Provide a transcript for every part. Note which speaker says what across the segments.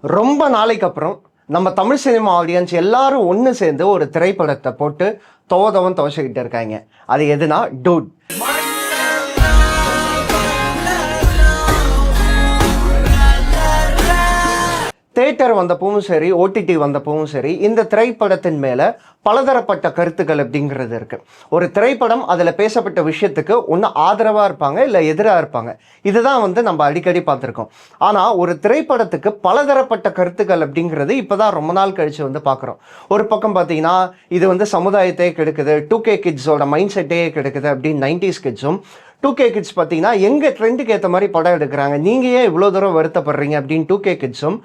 Speaker 1: ரொம்ப நாளைக்கு அப்புறம் நம்ம தமிழ் சினிமா ஆடியன்ஸ் எல்லாரும் ஒன்று சேர்ந்து ஒரு திரைப்படத்தை போட்டு தோதவன் துவச்சிக்கிட்டு இருக்காங்க. அது எதுனா டூட். தேட்டர் வந்தப்பவும் சரி ஓடிடி வந்தப்பவும் சரி இந்த திரைப்படத்தின் மேலே பலதரப்பட்ட கருத்துக்கள் அப்படிங்கிறது இருக்குது ஒரு திரைப்படம் அதில் பேசப்பட்ட விஷயத்துக்கு ஒன்று ஆதரவாக இருப்பாங்க இல்லை எதிராக இருப்பாங்க. இதுதான் வந்து நம்ம அடிக்கடி பார்த்துருக்கோம். ஆனால் ஒரு திரைப்படத்துக்கு பலதரப்பட்ட கருத்துக்கள் அப்படிங்கிறது இப்போ தான் ரொம்ப நாள் கழித்து வந்து பார்க்குறோம் ஒரு பக்கம் பார்த்தீங்கன்னா இது வந்து சமுதாயத்தையே கெடுக்குது டூ கே கிட்ஸோட மைண்ட் செட்டையே கெடுக்குது அப்படின்னு நைன்டிஸ் கிட்ஸும் டூ கே கிட்ஸ் பார்த்தீங்கன்னா எங்கள் ட்ரெண்டுக்கு ஏற்ற மாதிரி படம் எடுக்கிறாங்க நீங்கள் ஏன் இவ்வளோ தூரம் வருத்தப்படுறீங்க அப்படின்னு டூ கே கிட்ஸும்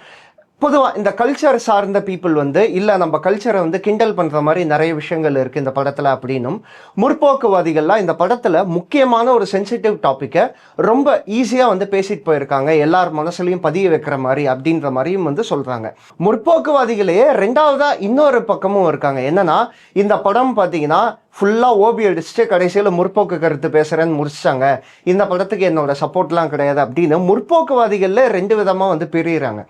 Speaker 1: பொதுவாக இந்த கல்ச்சர் சார்ந்த பீப்புள் வந்து இல்லை நம்ம கல்ச்சரை வந்து கிண்டல் பண்ணுற மாதிரி நிறைய விஷயங்கள் இருக்குது இந்த படத்தில் அப்படின்னும் முற்போக்குவாதிகள்லாம் இந்த படத்தில் முக்கியமான ஒரு சென்சிட்டிவ் டாப்பிக்கை ரொம்ப ஈஸியாக வந்து பேசிட்டு போயிருக்காங்க. எல்லார் மனசுலையும் பதிய வைக்கிற மாதிரி அப்படின்ற மாதிரியும் வந்து சொல்கிறாங்க முற்போக்குவாதிகளையே ரெண்டாவதாக இன்னொரு பக்கமும் இருக்காங்க. என்னன்னா இந்த படம் பார்த்தீங்கன்னா ஃபுல்லாக ஓபி அடிச்சுட்டு கடைசியில் முற்போக்கு கருத்து பேசுகிறேன்னு முடிச்சிட்டாங்க. இந்த படத்துக்கு என்னோட சப்போர்ட்லாம் கிடையாது அப்படின்னு முற்போக்குவாதிகளில் ரெண்டு விதமாக வந்து பிரியிறாங்க.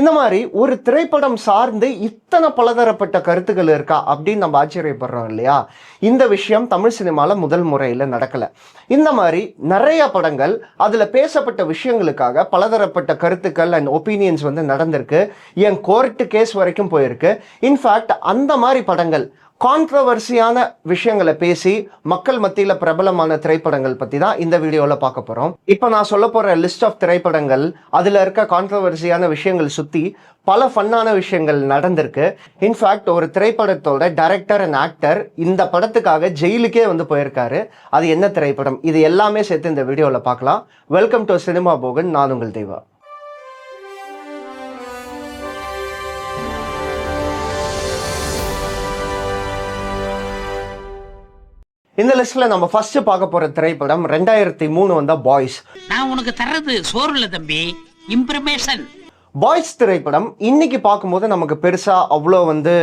Speaker 1: இந்த மாதிரி ஒரு திரைப்படம் சார்ந்து இத்தனை பலதரப்பட்ட கருத்துக்கள் இருக்கா அப்படின்னு நம்ம ஆச்சரியப்படுறோம் இல்லையா? இந்த விஷயம் தமிழ் சினிமாவில் முதல் முறையில் நடக்கலை. இந்த மாதிரி நிறைய படங்கள் அதில் பேசப்பட்ட விஷயங்களுக்காக பலதரப்பட்ட கருத்துக்கள் அண்ட் ஒப்பீனியன்ஸ் வந்து நடந்திருக்கு. என் கோர்ட்டு கேஸ் வரைக்கும் போயிருக்கு. இன்ஃபேக்ட் அந்த மாதிரி படங்கள் கான்ட்ரவர்சியான விஷயங்களை பேசி மக்கள் மத்தியில் பிரபலமான திரைப்படங்கள் பற்றி தான் இந்த வீடியோவில் பார்க்க போகிறோம் இப்போ நான் சொல்ல போகிற லிஸ்ட் ஆஃப் திரைப்படங்கள் அதில் இருக்க கான்ட்ரவர்சியான விஷயங்கள் சுற்றி பல ஃபன்னான விஷயங்கள் நடந்திருக்கு. இன்ஃபேக்ட் ஒரு திரைப்படத்தோட டைரக்டர் அண்ட் ஆக்டர் இந்த படத்துக்காக ஜெயிலுக்கே வந்து போயிருக்காரு. அது என்ன திரைப்படம்? இது எல்லாமே சேர்த்து இந்த வீடியோவில் பார்க்கலாம். வெல்கம் டு சினிமா போகன் நான் உங்கள் தெய்வா இந்த லிஸ்ட்ல நம்ம ஃபர்ஸ்ட் பார்க்க போற திரைப்படம் ரெண்டாயிரத்தி மூணு வந்த பாய்ஸ்
Speaker 2: நான் உனக்கு தர்றது சோறு இல்ல தம்பி. இம்ப்ரமேஷன்
Speaker 1: பாய்ஸ் திரைப்படம் இன்னைக்கு பார்க்கும்போது நமக்கு பெருசா அவ்வளோ வந்து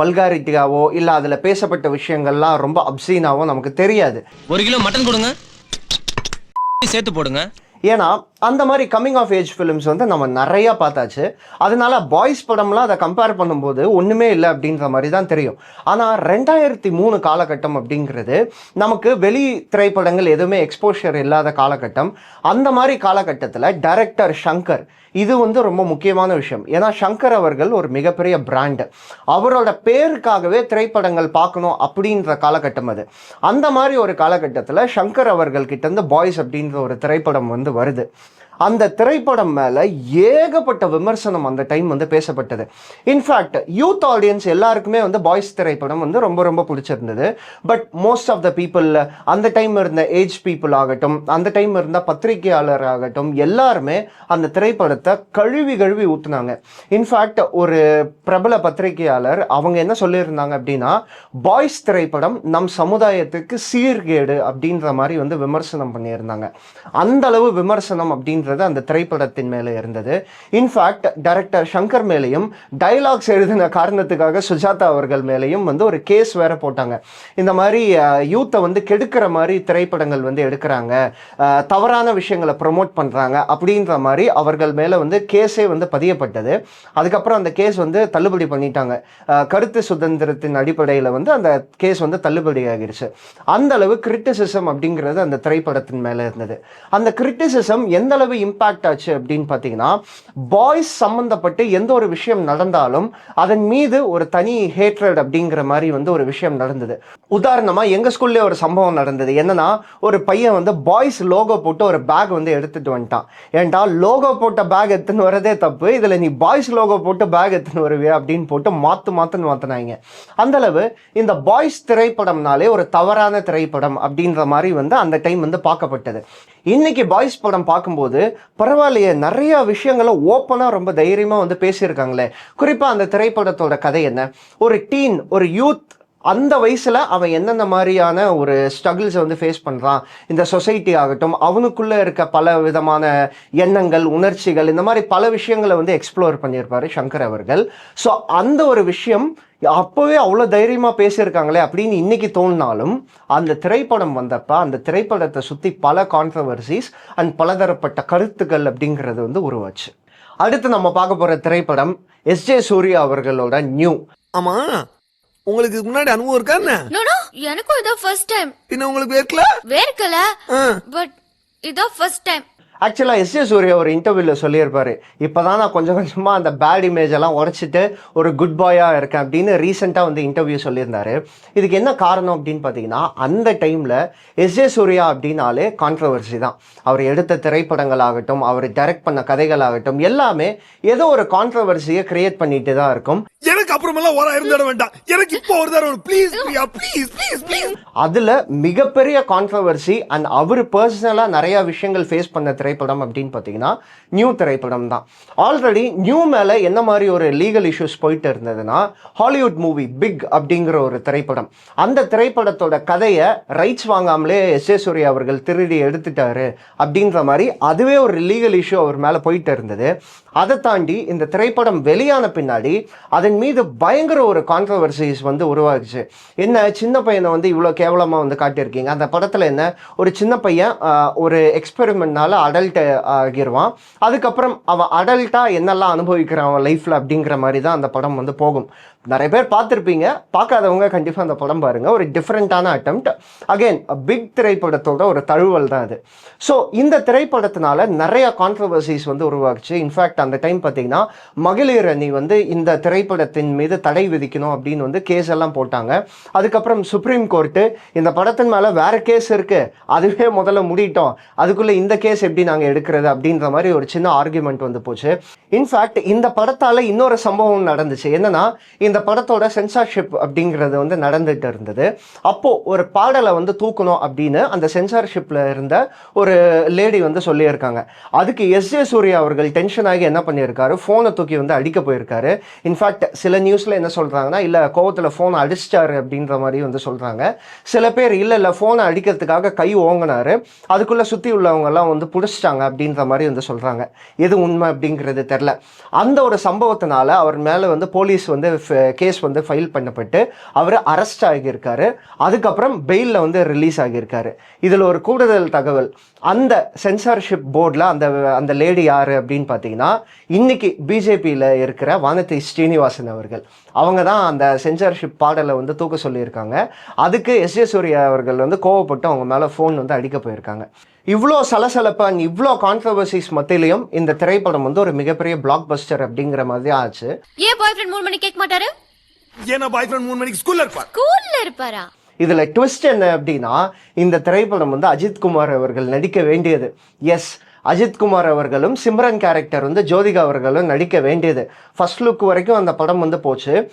Speaker 1: வல்காரிட்டியாவோ இல்லை அதில் பேசப்பட்ட விஷயங்கள்லாம் ரொம்ப அப்சீனாவோ நமக்கு தெரியாது.
Speaker 3: ஒரு கிலோ மட்டன் கொடுங்க. சேர்த்து போடுங்க.
Speaker 1: ஏன்னா அந்த மாதிரி கம்மிங் ஆஃப் ஏஜ் ஃபிலிம்ஸ் வந்து நம்ம நிறையா பார்த்தாச்சு. அதனால பாய்ஸ் படம்லாம் அதை கம்பேர் பண்ணும்போது ஒன்றுமே இல்லை அப்படின்ற மாதிரி தான் தெரியும். ஆனால் ரெண்டாயிரத்தி மூணு காலகட்டம் அப்படிங்கிறது நமக்கு வெளி திரைப்படங்கள் எதுவுமே எக்ஸ்போஷர் இல்லாத காலகட்டம். அந்த மாதிரி காலகட்டத்தில் டைரக்டர் ஷங்கர் இது வந்து ரொம்ப முக்கியமான விஷயம். ஏன்னா சங்கர் அவர்கள் ஒரு மிகப்பெரிய பிராண்டு அவரோட பேருக்காகவே திரைப்படங்கள் பார்க்கணும் அப்படின்ற காலகட்டம் அது. அந்த மாதிரி ஒரு காலகட்டத்தில் சங்கர் அவர்கள் கிட்டேருந்து பாய்ஸ் அப்படின்ற ஒரு திரைப்படம் வந்து வருது. அந்த திரைப்படம் மேலே ஏகப்பட்ட விமர்சனம் அந்த டைம் வந்து பேசப்பட்டது. இன்ஃபேக்ட் யூத் ஆடியன்ஸ் எல்லாருக்குமே வந்து பாய்ஸ் திரைப்படம் வந்து ரொம்ப ரொம்ப பிடிச்சிருந்தது. But most of the people அந்த டைம் இருந்த ஏஜ் பீப்புள் ஆகட்டும் அந்த டைம் இருந்த பத்திரிகையாளர் ஆகட்டும் எல்லாருமே அந்த திரைப்படத்தை கழுவி கழுவி ஊற்றுனாங்க இன்ஃபேக்ட் ஒரு பிரபல பத்திரிகையாளர் அவங்க என்ன சொல்லியிருந்தாங்க அப்படின்னா பாய்ஸ் திரைப்படம் நம் சமுதாயத்துக்கு சீர்கேடு அப்படின்ற மாதிரி வந்து விமர்சனம் பண்ணியிருந்தாங்க. அந்த அளவு விமர்சனம் அப்படின்றது அந்த திரைப்படத்தின் மேலே இருந்தது. இன்ஃபேக்ட் டைரக்டர் சங்கர் மேலேயும் டைலாக்ஸ் எழுதின காரணத்துக்காக சுஜாதா அவர்கள் மேலேயும் வந்து ஒரு கேஸ் வேற போட்டாங்க. இந்த மாதிரி யூத்தை வந்து கெடுக்கிற மாதிரி திரைப்படங்கள் வந்து எடுக்கிறாங்க. தவறான விஷயங்களை ப்ரொமோட் பண்ணுறாங்க அப்படின்ற மாதிரி அவர்கள் மேலே வந்து கேஸே வந்து பதியப்பட்டது. அதுக்கப்புறம் அந்த கேஸ் வந்து தள்ளுபடி பண்ணிட்டாங்க. கருத்து சுதந்திரத்தின் அடிப்படையில் வந்து அந்த கேஸ் வந்து தள்ளுபடி ஆகிருச்சு. அந்த அளவு கிரிட்டிசிசம் அப்படிங்கிறது அந்த திரைப்படத்தின் மேலே இருந்தது. அந்த கிரிட்டிசிசம் எந்த அளவு இம்பேக்ட் ஆச்சு அப்படின்னு பார்த்தீங்கன்னா பாய்ஸ் சம்மந்தப்பட்டு எந்த ஒரு விஷயம் நடந்தாலும் அதன் மீது ஒரு தனி ஹேட்ரட் அப்படிங்கிற மாதிரி வந்து ஒரு விஷயம் நடந்தது. உதாரணமாக எங்கள் ஸ்கூல்லேயே ஒரு சம்பவம் நடந்தது. என்னன்னா ஒரு பையன் வந்து பாய்ஸ் லோகோ போட்டு ஒரு பேக் வந்து எடுத்துட்டு வந்துட்டான். ஏன்டா லோகோ போட்ட பேக் எடுத்துன்னு வரதே தப்பு. இதில் நீ பாய்ஸ் லோகோ போட்டு பேக் எடுத்துன்னு வருவே அப்படின்னு போட்டு மாற்று மாற்றுன்னு மாற்றினாங்க அந்த அளவு இந்த பாய்ஸ் திரைப்படம்னாலே ஒரு தவறான திரைப்படம் அப்படின்ற மாதிரி வந்து அந்த டைம் வந்து பார்க்கப்பட்டது. இன்னைக்கு பாய்ஸ் படம் பார்க்கும்போது பரவாயில்லையே நிறைய விஷயங்களை ஓப்பனாக ரொம்ப தைரியமாக வந்து பேசியிருக்காங்களே. குறிப்பாக அந்த திரைப்படத்தோட கதை என்ன? ஒரு டீன் ஒரு யூத் அந்த வயசில் அவன் என்னென்ன மாதிரியான ஒரு ஸ்ட்ரகிள்ஸை வந்து ஃபேஸ் பண்ணுறான் இந்த சொசைட்டி ஆகட்டும் அவனுக்குள்ளே இருக்க பல விதமான எண்ணங்கள் உணர்ச்சிகள் இந்த மாதிரி பல விஷயங்களை வந்து எக்ஸ்ப்ளோர் பண்ணியிருப்பாரு சங்கர் அவர்கள். ஸோ அந்த ஒரு விஷயம் அப்போவே அவ்வளோ தைரியமாக பேசியிருக்காங்களே அப்படின்னு இன்னைக்கு தோணினாலும் அந்த திரைப்படம் வந்தப்ப அந்த திரைப்படத்தை சுற்றி பல கான்ட்ரவர்சிஸ் அண்ட் பலதரப்பட்ட கருத்துக்கள் அப்படிங்கிறது வந்து உருவாச்சு. அடுத்து நம்ம பார்க்க போற திரைப்படம் எஸ் ஜே சூர்யா அவர்களோட நியூ
Speaker 4: ஆமா. உங்களுக்கு முன்னாடி அனுபவம் இருக்கா என்ன?
Speaker 5: நோ நோ எனக்கும் இதான் ஃபர்ஸ்ட் டைம்
Speaker 4: பின்ன உங்களுக்கு வேர்க்கல?
Speaker 5: வேர்க்கல
Speaker 4: ஆ.
Speaker 5: பட் இதான் ஃபர்ஸ்ட் டைம்
Speaker 1: ஆக்சுவலாக எஸ் ஜே சூர்யா ஒரு இன்டர்வியூவில் சொல்லியிருப்பாரு. இப்போ தான் நான் கொஞ்சம் கொஞ்சமாக அந்த பேட் இமேஜ் எல்லாம் உடச்சிட்டு ஒரு குட் பாயாக இருக்கேன் அப்படின்னு ரீசெண்டாக வந்து இன்டர்வியூ சொல்லியிருந்தாரு. இதுக்கு என்ன காரணம் அப்படின்னு பார்த்தீங்கன்னா அந்த டைமில் எஸ் ஜே சூர்யா அப்படின்னாலே கான்ட்ரவர்சி தான். அவர் எடுத்த திரைப்படங்கள் ஆகட்டும் அவர் டைரக்ட் பண்ண கதைகள் ஆகட்டும் எல்லாமே ஏதோ ஒரு கான்ட்ரவர்சியை கிரியேட் பண்ணிட்டு தான் இருக்கும்.
Speaker 4: எனக்கு அப்புறமெல்லாம் ஒரு இருந்துட வேண்டாம். எனக்கு இப்போ ஒரு தடவை please Priya please please please
Speaker 1: அதில் மிகப்பெரிய கான்ட்ரவர்சி அண்ட் அவர் பர்சனலாக நிறைய விஷயங்கள் ஃபேஸ் பண்ண திரைப்படம் அப்படின்னு பார்த்தீங்கன்னா நியூ திரைப்படம் தான் ஆல்ரெடி நியூ மேலே என்ன மாதிரி ஒரு லீகல் இஷ்யூஸ் போயிட்டு இருந்ததுன்னா ஹாலிவுட் மூவி பிக் அப்படிங்கிற ஒரு திரைப்படம். அந்த திரைப்படத்தோட கதையை ரைட்ஸ் வாங்காமலே எஸ் ஏ சூர்யா அவர்கள் திருடி எடுத்துட்டாரு அப்படின்ற மாதிரி அதுவே ஒரு லீகல் இஷ்யூ அவர் மேலே போயிட்டு இருந்தது. அதை தாண்டி இந்த திரைப்படம் வெளியான பின்னாடி அதன் மீது பயங்கர ஒரு கான்ட்ரவர்சிஸ் வந்து உருவாகுச்சு. என்ன சின்ன பையனை வந்து இவ்வளோ கேவலமாக வந்து காட்டியிருக்கீங்க? அந்த படத்தில் என்ன ஒரு சின்ன பையன் ஒரு எக்ஸ்பெரிமெண்ட்னால அடல்ட் ஆகிடுவான் அதுக்கப்புறம் அவன் அடல்ட்டாக என்னெல்லாம் அனுபவிக்கிறான் அவன் லைஃப்பில் அப்படிங்கிற மாதிரி தான் அந்த படம் வந்து போகும். நிறைய பேர் பார்த்துருப்பீங்க. பார்க்காதவங்க கண்டிப்பாக அந்த படம் பாருங்க. ஒரு டிஃப்ரெண்ட்டான அட்டம்ப்ட் அகைன் பிக் திரைப்படத்தோட ஒரு தழுவல் தான் அது. ஸோ இந்த திரைப்படத்தினால நிறைய கான்ட்ரவர்சிஸ் வந்து உருவாக்குச்சு. இன்ஃபேக்ட் அந்த டைம் பார்த்தீங்கன்னா மகளிர் அணி வந்து இந்த திரைப்படத்தின் மீது தடை விதிக்கணும் அப்படின்னு வந்து கேஸ் எல்லாம் போட்டாங்க. அதுக்கப்புறம் சுப்ரீம் கோர்ட்டு இந்த படத்தின் மேலே வேறு கேஸ் இருக்குது அதுவே முதல்ல முடிட்டோம். அதுக்குள்ளே இந்த கேஸ் எப்படி நாங்கள் எடுக்கிறது அப்படின்ற மாதிரி ஒரு சின்ன ஆர்குமெண்ட் வந்து போச்சு. இன்ஃபேக்ட் இந்த படத்தால் இன்னொரு சம்பவம் நடந்துச்சு. என்னன்னா இந்த படத்தோட சென்சார்ஷிப் அப்படிங்கிறது வந்து நடந்துட்டு இருந்தது. அப்போது ஒரு பாடலை வந்து தூக்கணும் அப்படின்னு அந்த சென்சார்ஷிப்பில் இருந்த ஒரு லேடி வந்து சொல்லியிருக்காங்க. அதுக்கு எஸ் ஜே சூர்யா அவர்கள் டென்ஷன் ஆகி என்ன பண்ணியிருக்காரு? ஃபோனை தூக்கி வந்து அடிக்க போயிருக்காரு. இன்ஃபேக்ட் சில நியூஸில் என்ன சொல்கிறாங்கன்னா இல்லை கோபத்தில் ஃபோனை அடிச்சிட்டாரு அப்படின்ற மாதிரி வந்து சொல்கிறாங்க சில பேர் இல்லை இல்லை ஃபோனை அடிக்கிறதுக்காக கை ஓங்கினாரு. அதுக்குள்ளே சுற்றி உள்ளவங்கெல்லாம் வந்து பிடிச்சிட்டாங்க அப்படின்ற மாதிரி வந்து சொல்கிறாங்க எது உண்மை அப்படிங்கிறது தெரில அந்த ஒரு சம்பவத்தினால அவர் மேலே வந்து போலீஸ் வந்து கேஸ் வந்து ஃபைல் பண்ணப்பட்டு அவர் அரெஸ்ட் ஆகியிருக்காரு. அதுக்கப்புறம் பெயிலில் வந்து ரிலீஸ் ஆகியிருக்காரு. இதில் ஒரு கூடுதல் தகவல் அந்த சென்சார்ஷிப் போர்டில் அந்த அந்த லேடி யார் அப்படின்னு பார்த்தீங்கன்னா இன்னைக்கு பிஜேபியில் இருக்கிற வானதி ஸ்ரீனிவாசன் அவர்கள். அவங்க தான் அந்த சென்சார்ஷிப் பாடலை வந்து தூக்க சொல்லியிருக்காங்க. அதுக்கு எஸ் ஏ சூர்யா அவர்கள் வந்து கோவப்பட்டு அவங்க மேலே ஃபோன் வந்து அடிக்க போயிருக்காங்க. இவ்வளோ சலசலப்பு அண்ட் இவ்வளோ கான்ட்ரவர்சிஸ் மத்தியிலையும் இந்த திரைப்படம் வந்து ஒரு மிகப்பெரிய பிளாக் பஸ்டர் அப்படிங்கிற மாதிரி ஆச்சு.
Speaker 5: ஏன் பாய் ஃப்ரெண்ட் மூணு மணிக்கு கேட்க மாட்டாரு?
Speaker 4: ஏன்னா பாய் ஃப்ரெண்ட் மூணு மணிக்கு ஸ்கூல்ல இருப்பார்.
Speaker 5: ஸ்கூல்ல இருப்பாரா?
Speaker 1: இதில் ட்விஸ்ட் என்ன அப்படின்னா இந்த திரைப்படம் வந்து அஜித் குமார் அவர்கள் நடிக்க வேண்டியது. எஸ் அஜித் குமார் அவர்களும் சிம்ரன் கேரக்டர் வந்து ஜோதிகா அவர்களும் நடிக்க வேண்டியது. ஃபர்ஸ்ட் லுக் வரைக்கும் அந்த படம் வந்து போச்சு.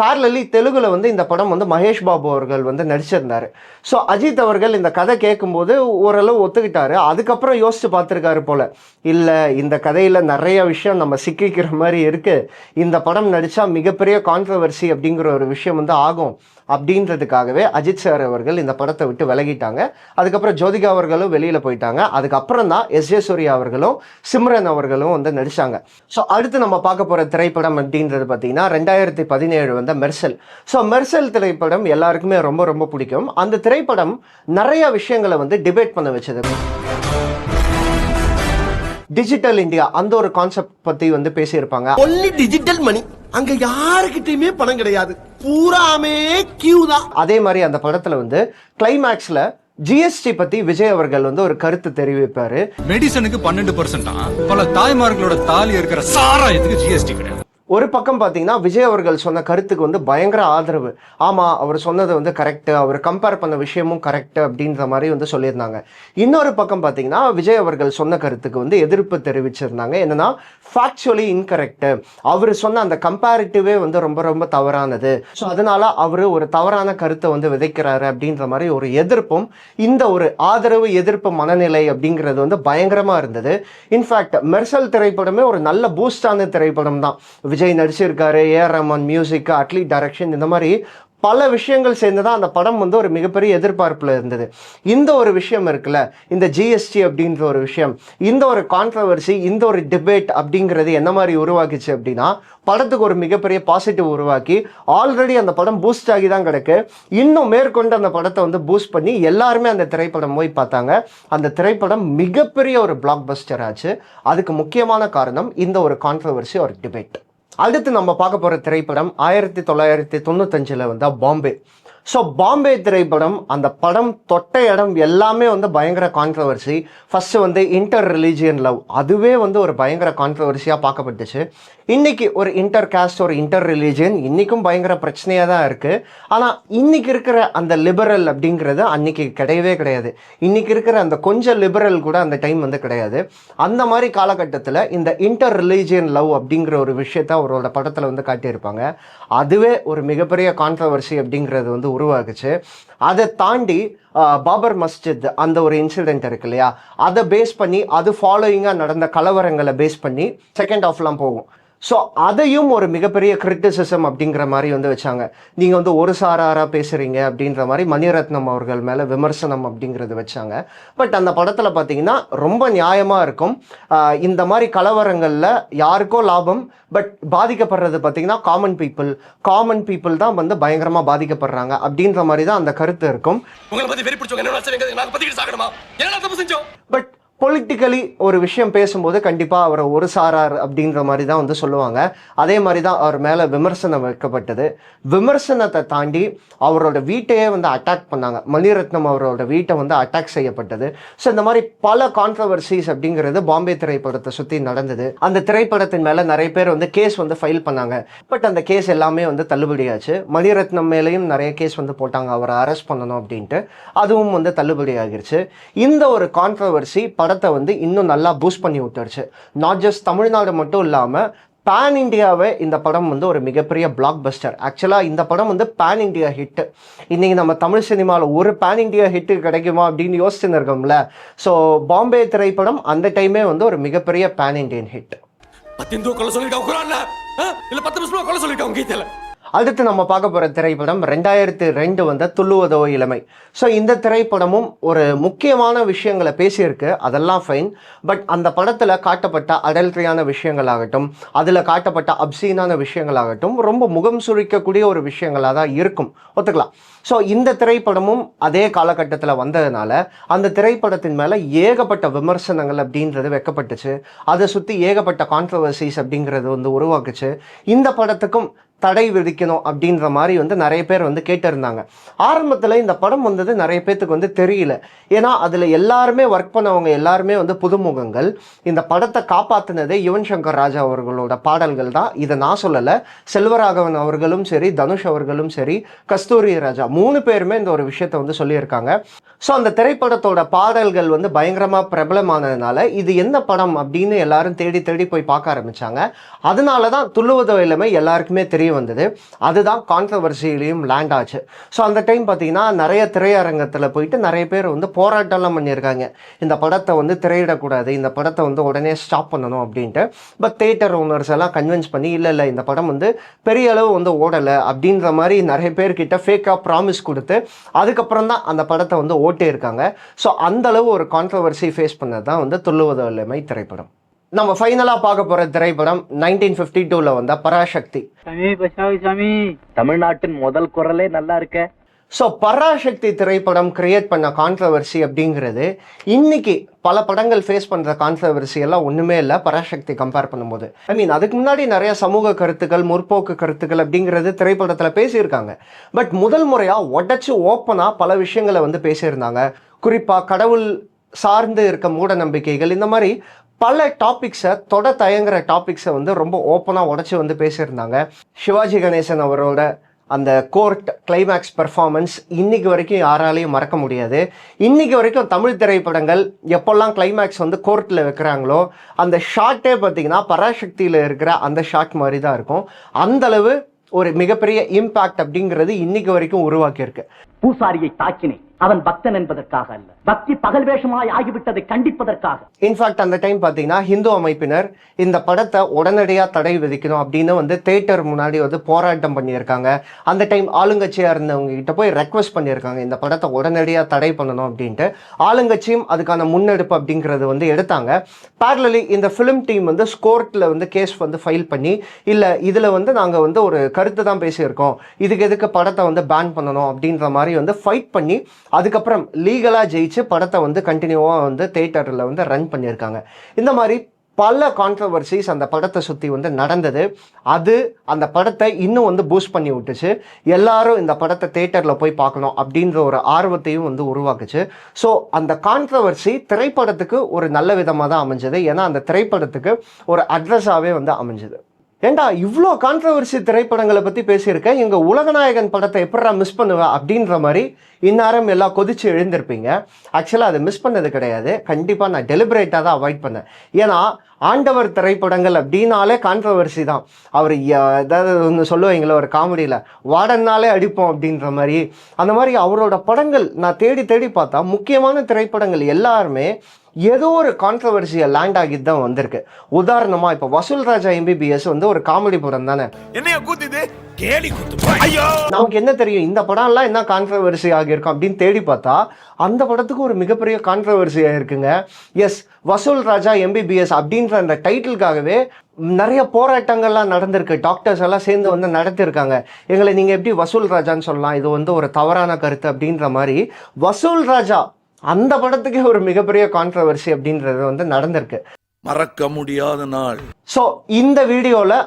Speaker 1: Parallelly தெலுங்குல வந்து இந்த படம் வந்து மகேஷ் பாபு அவர்கள் வந்து நடிச்சிருந்தார். ஸோ அஜித் அவர்கள் இந்த கதை கேட்கும்போது ஓரளவு ஒத்துக்கிட்டாரு. அதுக்கப்புறம் யோசிச்சு பார்த்துருக்காரு போல. இல்லை இந்த கதையில் நிறைய விஷயம் நம்ம சிக்கிக்கிற மாதிரி இருக்குது இந்த படம் நடித்தா மிகப்பெரிய கான்ட்ரவர்சி அப்படிங்கிற ஒரு விஷயம் வந்து ஆகும் அப்படின்றதுக்காகவே அஜித் சார் அவர்கள் இந்த படத்தை விட்டு விலகிட்டாங்க. அதுக்கப்புறம் ஜோதிகா அவர்களும் வெளியில் போயிட்டாங்க. அதுக்கப்புறம் தான் எஸ் ஜே சூர்யா அவர்களும் சிம்ரன் அவர்களும் வந்து நடித்தாங்க ஸோ அடுத்து நம்ம பார்க்க போகிற திரைப்படம் அப்படின்றது பார்த்தீங்கன்னா ரெண்டாயிரத்தி பதினேழு வந்து மெர்சல். ஸோ மெர்சல் திரைப்படம் எல்லாருக்குமே ரொம்ப ரொம்ப பிடிக்கும். அந்த திரைப்படம் நிறைய விஷயங்களை வந்து டிபேட் பண்ண வச்சது. டிஜிட்டல் இந்தியா அந்த ஒரு கான்செப்ட் பற்றி வந்து பேசியிருப்பாங்க.
Speaker 6: ஒன்லி டிஜிட்டல் மணி அங்க யாருக்கிட்டயுமே பணம் கிடையாது. பூராமே கியூ தான்.
Speaker 1: அதே மாதிரி அந்த படத்துல வந்து கிளைமேக்ஸ்ல ஜிஎஸ்டி பத்தி விஜய் அவர்கள் வந்து ஒரு கருத்து தெரிவிப்பாரு.
Speaker 3: மெடிசனுக்கு பன்னெண்டு பர்சன்டா பல தாய்மார்களோட தாலி இருக்கிற சாராயத்துக்கு ஜிஎஸ்டி கிடையாது.
Speaker 1: ஒரு பக்கம் பார்த்தீங்கன்னா விஜய் அவர்கள் சொன்ன கருத்துக்கு வந்து பயங்கர ஆதரவு. ஆமாம் அவர் சொன்னது வந்து கரெக்டு அவர் கம்பேர் பண்ண விஷயமும் கரெக்டு அப்படின்ற மாதிரி வந்து சொல்லியிருந்தாங்க. இன்னொரு பக்கம் பார்த்தீங்கன்னா விஜய் அவர்கள் சொன்ன கருத்துக்கு வந்து எதிர்ப்பு தெரிவிச்சிருந்தாங்க. என்னன்னா ஃபேக்சுவலி இன்கரெக்டு அவர் சொன்ன அந்த கம்பேரிட்டிவே வந்து ரொம்ப ரொம்ப தவறானது. ஸோ அதனால அவர் ஒரு தவறான கருத்தை வந்து விதைக்கிறாரு அப்படின்ற மாதிரி ஒரு எதிர்ப்பும் இந்த ஒரு ஆதரவு எதிர்ப்பு மனநிலை அப்படிங்கிறது வந்து பயங்கரமாக இருந்தது. இன்ஃபேக்ட் மெர்சல் திரைப்படமே ஒரு நல்ல பூஸ்டான திரைப்படம் தான் விஜய் நடிச்சிருக்காரு A R Rahman music Atlee direction இந்த மாதிரி பல விஷயங்கள் சேர்ந்து தான் அந்த படம் வந்து ஒரு மிகப்பெரிய எதிர்பார்ப்பில் இருந்தது. இந்த ஒரு விஷயம் இருக்குல்ல இந்த ஜிஎஸ்டி அப்படின்ற ஒரு விஷயம் இந்த ஒரு கான்ட்ரவர்சி இந்த ஒரு டிபேட் அப்படிங்கிறது என்ன மாதிரி உருவாக்கிச்சு அப்படின்னா படத்துக்கு ஒரு மிகப்பெரிய பாசிட்டிவ் உருவாக்கி ஆல்ரெடி அந்த படம் பூஸ்ட் ஆகி தான் கிடக்கு. இன்னும் மேற்கொண்டு அந்த படத்தை வந்து பூஸ்ட் பண்ணி எல்லாருமே அந்த திரைப்படம் போய் பார்த்தாங்க. அந்த திரைப்படம் மிகப்பெரிய ஒரு பிளாக் பஸ்டர் ஆச்சு. அதுக்கு முக்கியமான காரணம் இந்த ஒரு கான்ட்ரவர்சி ஒரு டிபேட் அடுத்து நம்ம பார்க்க போகிற திரைப்படம் ஆயிரத்தி தொள்ளாயிரத்தி தொண்ணூத்தஞ்சில் வந்தால் பாம்பே. ஸோ பாம்பே திரைப்படம் அந்த படம் தொட்ட இடம் எல்லாமே வந்து பயங்கர கான்ட்ரவர்சி ஃபஸ்ட்டு வந்து இன்டர் ரிலீஜியன் லவ் அதுவே வந்து ஒரு பயங்கர கான்ட்ரவர்சியாக பார்க்கப்பட்டுச்சு. இன்னைக்கு ஒரு இன்டர் காஸ்ட் ஒரு இன்டர் ரிலீஜியன் இன்றைக்கும் பயங்கர பிரச்சனையாக தான் இருக்குது ஆனால் இன்னைக்கு இருக்கிற அந்த லிபரல் அப்படிங்கிறது அன்னைக்கு கிடையவே கிடையாது. இன்னைக்கு இருக்கிற அந்த கொஞ்சம் லிபரல் கூட அந்த டைம் வந்து கிடையாது. அந்த மாதிரி காலகட்டத்தில் இந்த இன்டர் ரிலீஜியன் லவ் அப்படிங்கிற ஒரு விஷயத்த அவரோட படத்தில் வந்து காட்டியிருப்பாங்க. அதுவே ஒரு மிகப்பெரிய கான்ட்ரவர்சி அப்படிங்கிறது வந்து உருவாகுச்சு. அதை தாண்டி பாபர் மஸ்ஜித் அந்த ஒரு இன்சிடென்ட் இருக்கு இல்லையா? அதை பேஸ் பண்ணி அது ஃபாலோயிங்காக நடந்த கலவரங்களை பேஸ் பண்ணி செகண்ட் ஆஃப்லாம் போகும். ஸோ அதையும் ஒரு மிகப்பெரிய கிரிட்டிசிசம் அப்படிங்கிற மாதிரி வந்து வச்சாங்க. நீங்கள் வந்து ஒரு சாராராக பேசுகிறீங்க அப்படின்ற மாதிரி மணிரத்னம் அவர்கள் மேலே விமர்சனம் அப்படிங்கிறது வச்சாங்க. பட் அந்த படத்தில் பார்த்தீங்கன்னா ரொம்ப நியாயமாக இருக்கும். இந்த மாதிரி கலவரங்களில் யாருக்கோ லாபம் பட் பாதிக்கப்படுறது பார்த்தீங்கன்னா காமன் பீப்புள் காமன் பீப்புள் தான் வந்து பயங்கரமாக பாதிக்கப்படுறாங்க அப்படின்ற மாதிரி தான் அந்த கருத்து இருக்கும். பட் பொலிட்டிக்கலி ஒரு விஷயம் பேசும்போது கண்டிப்பாக அவரை ஒரு சாரார் அப்படின்ற மாதிரி தான் வந்து சொல்லுவாங்க. அதே மாதிரி தான் அவர் மேலே விமர்சனம் வைக்கப்பட்டது. விமர்சனத்தை தாண்டி அவரோட வீட்டையே வந்து அட்டாக் பண்ணாங்க. மணிரத்னம் அவரோட வீட்டை வந்து அட்டாக் செய்யப்பட்டது. ஸோ இந்த மாதிரி பல கான்ட்ரவர்சிஸ் அப்படிங்கிறது பாம்பே திரைப்படத்தை சுற்றி நடந்தது. அந்த திரைப்படத்தின் மேலே நிறைய பேர் வந்து கேஸ் வந்து ஃபைல் பண்ணாங்க. பட் அந்த கேஸ் எல்லாமே வந்து தள்ளுபடியாச்சு. மணிரத்னம் மேலேயும் நிறைய கேஸ் வந்து போட்டாங்க. அவரை அரெஸ்ட் பண்ணணும் அப்படின்ட்டு. அதுவும் வந்து தள்ளுபடி ஆகிருச்சு இந்த ஒரு கான்ட்ரவர்சி படத்தை வந்து இன்னும் நல்லா பூஸ்ட் பண்ணி விட்டுருச்சு நாட் ஜஸ்ட் தமிழ்நாடு மட்டும் இல்லாமல் பேன் இண்டியாவே இந்த படம் வந்து ஒரு மிகப்பெரிய பிளாக் பஸ்டர் ஆக்சுவலாக இந்த படம் வந்து பேன் இண்டியா ஹிட்டு இன்றைக்கி நம்ம தமிழ் சினிமாவில் ஒரு பேன் இண்டியா ஹிட்டு கிடைக்குமா அப்படின்னு யோசிச்சுன்னு இருக்கோம்ல. ஸோ பாம்பே திரைப்படம் அந்த டைமே வந்து ஒரு மிகப்பெரிய பேன் இண்டியன் ஹிட்
Speaker 4: பத்திந்து கொள்ள சொல்லிருக்கான் குரான்ல? ஆ? இல்ல பத்து நிமிஷமா கொள்ள சொல்லிருக்கான் கீதையில?
Speaker 1: அடுத்து நம்ம பார்க்க போகிற திரைப்படம் ரெண்டாயிரத்தி ரெண்டு வந்த துள்ளுவதோ இளமை. ஸோ இந்த திரைப்படமும் ஒரு முக்கியமான விஷயங்களை பேசியிருக்கு. அதெல்லாம் ஃபைன் பட் அந்த படத்தில் காட்டப்பட்ட அடல்ட்ரியான விஷயங்களாகட்டும் அதில் காட்டப்பட்ட அப்சீனான விஷயங்களாகட்டும் ரொம்ப முகம் சுழிக்கக்கூடிய ஒரு விஷயங்களாக தான் இருக்கும். ஒத்துக்கலாம். ஸோ இந்த திரைப்படமும் அதே காலகட்டத்தில் வந்ததுனால அந்த திரைப்படத்தின் மேலே ஏகப்பட்ட விமர்சனங்கள் அப்படின்றது வைக்கப்பட்டுச்சு. அதை சுற்றி ஏகப்பட்ட கான்ட்ரவர்சிஸ் அப்படிங்கிறது வந்து உருவாக்குச்சு. இந்த படத்துக்கும் தடை விதிக்கணும் அப்படின்ற மாதிரி வந்து நிறைய பேர் வந்து கேட்டிருந்தாங்க. ஆரம்பத்தில் இந்த படம் வந்தது நிறைய பேர்த்துக்கு வந்து தெரியல. ஏன்னா அதில் எல்லாருமே ஒர்க் பண்ணவங்க எல்லாருமே வந்து புதுமுகங்கள். இந்த படத்தை காப்பாற்றினதே யுவன் சங்கர் ராஜா அவர்களோட பாடல்கள் தான். இதை நான் சொல்லலை. செல்வராகவன் அவர்களும் சரி தனுஷ் அவர்களும் சரி கஸ்தூரி ராஜா மூணு பேருமே இந்த ஒரு விஷயத்தை வந்து சொல்லியிருக்காங்க. ஸோ அந்த திரைப்படத்தோட பாடல்கள் வந்து பயங்கரமாக பிரபலமானதுனால இது என்ன படம் அப்படின்னு எல்லாரும் தேடி தேடி போய் பார்க்க ஆரம்பித்தாங்க அதனால தான் துள்ளுவதோ இளமை எல்லாருக்குமே தெரிய வந்தது. அதுதான் கான்ட்ரவர்சியிலையும் லேண்ட் ஆச்சு. ஸோ அந்த டைம் பார்த்தீங்கன்னா நிறைய திரையரங்கத்தில் போயிட்டு நிறைய பேர் வந்து போராட்டம்லாம் பண்ணியிருக்காங்க. இந்த படத்தை வந்து திரையிடக்கூடாது இந்த படத்தை வந்து உடனே ஸ்டாப் பண்ணணும் அப்படின்ட்டு. பட் தேட்டர் ஓனர்ஸ் எல்லாம் கன்வின்ஸ் பண்ணி இல்லை இல்லை இந்த படம் வந்து பெரிய அளவு வந்து ஓடலை அப்படின்ற மாதிரி நிறைய பேர்கிட்ட ஃபேக்காக ப்ராமிஸ் கொடுத்து அதுக்கப்புறம் தான் அந்த படத்தை வந்து ஓட்டே இருக்காங்க ஸோ அந்த அளவு ஒரு கான்ட்ரவர்சி ஃபேஸ் பண்ணது தான் வந்து துள்ளுவதோ திரைப்படம். நம்ம ஃபைனலாக பார்க்க போகிற திரைப்படம் நைன்டீன் ஃபிஃப்டி டூவில் வந்த பராசக்தி.
Speaker 7: தமிழ்நாட்டின் முதல் குரலே நல்லா இருக்க.
Speaker 1: ஸோ பராசக்தி திரைப்படம் கிரியேட் பண்ண கான்ட்ரவர்சி அப்படிங்கிறது இன்னைக்கு பல படங்கள் ஃபேஸ் பண்ணுற கான்ட்ரவர்சி எல்லாம் ஒன்றுமே இல்லை பராசக்தி கம்பேர் பண்ணும்போது. ஐ மீன் அதுக்கு முன்னாடி நிறைய சமூக கருத்துக்கள் முற்போக்கு கருத்துக்கள் அப்படிங்கிறது திரைப்படத்தில் பேசியிருக்காங்க. பட் முதல் முறையாக உடச்சி ஓப்பனாக பல விஷயங்களை வந்து பேசியிருந்தாங்க. குறிப்பாக கடவுள் சார்ந்து இருக்க மூட நம்பிக்கைகள் இந்த மாதிரி பல டாபிக்ஸை தொட தயங்குற டாபிக்ஸை வந்து ரொம்ப ஓப்பனாக உடச்சி வந்து பேசியிருந்தாங்க. சிவாஜி கணேசன் அவரோட அந்த கோர்ட் கிளைமேக்ஸ் பெர்ஃபார்மன்ஸ் இன்னைக்கு வரைக்கும் யாராலையும் மறக்க முடியாது. இன்னைக்கு வரைக்கும் தமிழ் திரைப்படங்கள் எப்போல்லாம் கிளைமேக்ஸ் வந்து கோர்ட்டில் வைக்கிறாங்களோ அந்த ஷாட்டே பார்த்தீங்கன்னா பராசக்தியில் இருக்கிற அந்த ஷாட் மாதிரி தான் இருக்கும். அந்தளவு ஒரு மிகப்பெரிய இம்பேக்ட் அப்படிங்கிறது இன்னைக்கு வரைக்கும் உருவாக்கியிருக்கு.
Speaker 7: பூசாரியை தாக்கினேன். அவன் பக்தன் என்பதற்காக அல்ல. பக்தி பகல் வேஷமாய் ஆகிவிட்டதை கண்டிப்பதற்காக.
Speaker 1: இன்ஃபேக்ட் அந்த டைம் பார்த்தீங்கன்னா ஹிந்து அமைப்பினர் இந்த படத்தை உடனடியாக தடை விதிக்கணும் அப்படின்னு வந்து தேட்டர் முன்னாடி வந்து போராட்டம் பண்ணியிருக்காங்க. அந்த டைம் ஆளுங்கட்சியாக இருந்தவங்க கிட்ட போய் ரெக்வஸ்ட் பண்ணியிருக்காங்க. இந்த படத்தை உடனடியாக தடை பண்ணணும் அப்படின்ட்டு. ஆளுங்கட்சியும் அதுக்கான முன்னெடுப்பு அப்படிங்கிறது வந்து எடுத்தாங்க. பேரலி இந்த ஃபிலிம் டீம் வந்து ஸ்கோர்ட்டில் வந்து கேஸ் வந்து ஃபைல் பண்ணி இல்லை இதில் வந்து நாங்கள் வந்து ஒரு கருத்து தான் பேசியிருக்கோம். இதுக்கு எதுக்கு படத்தை வந்து பேன் பண்ணணும் அப்படின்ற மாதிரி வந்து ஃபைட் பண்ணி அதுக்கப்புறம் லீகலாக ஜெயிச்சு படத்தை வந்து கண்டினியூவாக வந்து தேட்டரில் வந்து ரன் பண்ணியிருக்காங்க. இந்த மாதிரி பல கான்ட்ரவர்சிஸ் அந்த படத்தை சுற்றி வந்து நடந்தது. அது அந்த படத்தை இன்னும் வந்து பூஸ்ட் பண்ணி விட்டுச்சு. எல்லாரும் இந்த படத்தை தேட்டரில் போய் பார்க்கணும் அப்படின்ற ஒரு ஆர்வத்தையும் வந்து உருவாக்குச்சு. ஸோ அந்த கான்ட்ரவர்சி திரைப்படத்துக்கு ஒரு நல்ல விதமாக தான் அமைஞ்சது. ஏன்னா அந்த திரைப்படத்துக்கு ஒரு அட்ரஸாகவே வந்து அமைஞ்சது. ஏண்டா இவ்வளோ கான்ட்ரவர்சி திரைப்படங்களை பற்றி பேசியிருக்கேன் எங்கள் உலகநாயகன் படத்தை எப்படா மிஸ் பண்ணுவேன் அப்படின்ற மாதிரி இந்நேரம் எல்லாம் கொதிச்சு எழுந்திருப்பீங்க. ஆக்சுவலாக அதை மிஸ் பண்ணது கிடையாது. கண்டிப்பாக நான் டெலிபரேட்டாக தான் அவாய்ட் பண்ணேன். ஏன்னா ஆண்டவர் திரைப்படங்கள் அப்படின்னாலே கான்ட்ரவர்சி தான். அவர் ஏதாவது ஒன்று சொல்லுவீங்களே ஒரு காமெடியில் வாடன்னாலே அடிப்போம் அப்படின்ற மாதிரி. அந்த மாதிரி அவரோட படங்கள் நான் தேடி தேடி பார்த்தா முக்கியமான திரைப்படங்கள் எல்லாருமே ஏதோ ஒரு கான்ட்ரவர்சியை லேண்ட் ஆகிட்டு தான் வந்திருக்கு. உதாரணமாக இப்போ வசூல் ராஜா எம்பிபிஎஸ் வந்து ஒரு காமெடி படம் தானே?
Speaker 4: என்னைய கூத்துது?
Speaker 1: நமக்கு என்ன தெரியும்? இந்த படம்லாம் என்ன கான்ட்ரவர்சி ஆகியிருக்கும் அப்படின்னு தேடி பார்த்தா அந்த படத்துக்கு ஒரு மிகப்பெரிய கான்ட்ரவர்சி ஆயிருக்குங்க எஸ் வசூல் ராஜா எம்பிபிஎஸ் அப்படின்ற அந்த டைட்டிலுக்காகவே நிறைய போராட்டங்கள்லாம் நடந்திருக்கு. டாக்டர்ஸ் எல்லாம் சேர்ந்து வந்து நடத்திருக்காங்க எங்களை நீங்கள் எப்படி வசூல் ராஜான்னு சொல்லலாம்? இது வந்து ஒரு தவறான கருத்து அப்படின்ற மாதிரி. வசூல் ராஜா அந்த படத்துக்கே ஒரு மிகப்பெரிய கான்ட்ரவர்சி அப்படின்றது வந்து நடந்திருக்கு.
Speaker 4: மறக்க முடியாத நாள்.
Speaker 1: ஸோ இந்த வீடியோவில்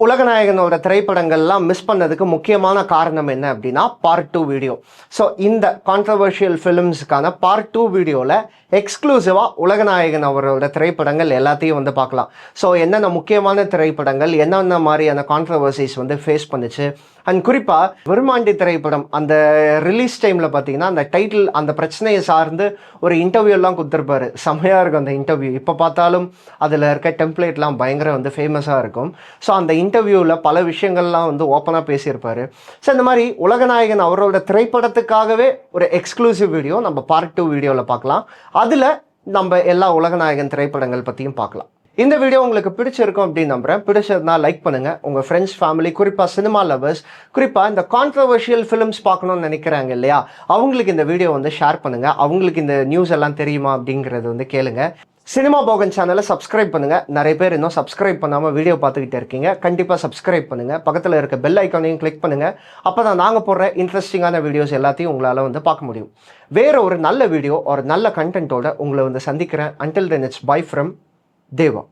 Speaker 1: உலகநாயகனோட திரைப்படங்கள்லாம் மிஸ் பண்ணதுக்கு முக்கியமான காரணம் என்ன அப்படின்னா பார்ட் டூ வீடியோ ஸோ இந்த கான்ட்ரவர்ஷியல் ஃபிலிம்ஸுக்கான பார்ட் டூ வீடியோவில் எக்ஸ்க்ளூசிவாக உலகநாயகன் அவரோட திரைப்படங்கள் எல்லாத்தையும் வந்து பார்க்கலாம். ஸோ என்னென்ன முக்கியமான திரைப்படங்கள் என்னென்ன மாதிரியான கான்ட்ரவர்சிஸ் வந்து ஃபேஸ் பண்ணுச்சு? அண்ட் குறிப்பாக விருமாண்டி திரைப்படம் அந்த ரிலீஸ் டைமில் பார்த்தீங்கன்னா அந்த டைட்டில் அந்த பிரச்சனையை சார்ந்து ஒரு இன்டர்வியூலாம் கொடுத்துருப்பாரு. செம்மையாக இருக்கும் அந்த இன்டர்வியூ இப்போ பார்த்தாலும் அதில் இருக்க டெம்ப்ளேட்லாம் பயங்கர வந்து ஃபேமஸாக இருக்கும். ஸோ அந்த இன்டர்வியூவில் பல விஷயங்கள்லாம் வந்து ஓப்பனாக பேசியிருப்பார். ஸோ இந்த மாதிரி உலகநாயகன் அவரோட திரைப்படத்துக்காகவே ஒரு எக்ஸ்க்ளூசிவ் வீடியோ நம்ம பார்ட் டூ வீடியோவில் பார்க்கலாம். அதில் நம்ம எல்லா உலகநாயகன் திரைப்படங்கள் பற்றியும் பார்க்கலாம். இந்த வீடியோ உங்களுக்கு பிடிச்சிருக்கும் அப்படின்னு நம்புறேன். பிடிச்சதுனா லைக் பண்ணுங்கள் உங்கள் ஃப்ரெண்ட்ஸ் ஃபேமிலி குறிப்பாக சினிமா லவர்ஸ் குறிப்பாக இந்த கான்ட்ரவர்ஷியல் ஃபிலிம்ஸ் பார்க்கணும்னு நினைக்கிறாங்க இல்லையா? அவங்களுக்கு இந்த வீடியோ வந்து ஷேர் பண்ணுங்கள் அவங்களுக்கு இந்த நியூஸ் எல்லாம் தெரியுமா அப்படிங்கிறது வந்து கேளுங்கள் சினிமா போகன் சேனலை சப்ஸ்கிரைப் பண்ணுங்கள் நிறைய பேர் இன்னும் சப்ஸ்கிரைப் பண்ணாமல் வீடியோ பார்த்துக்கிட்டே இருக்கீங்க. கண்டிப்பாக சப்ஸ்கிரைப் பண்ணுங்க. பக்கத்தில் இருக்க பெல் ஐக்கானையும் கிளிக் பண்ணுங்கள் அப்போ தான் நாங்கள் போடுற இன்ட்ரெஸ்டிங்கான வீடியோஸ் எல்லாத்தையும் உங்களால் வந்து பார்க்க முடியும். வேற ஒரு நல்ல வீடியோ ஒரு நல்ல கண்டென்ட்டோட உங்களை வந்து சந்திக்கிறேன். Until then it's bye from Deva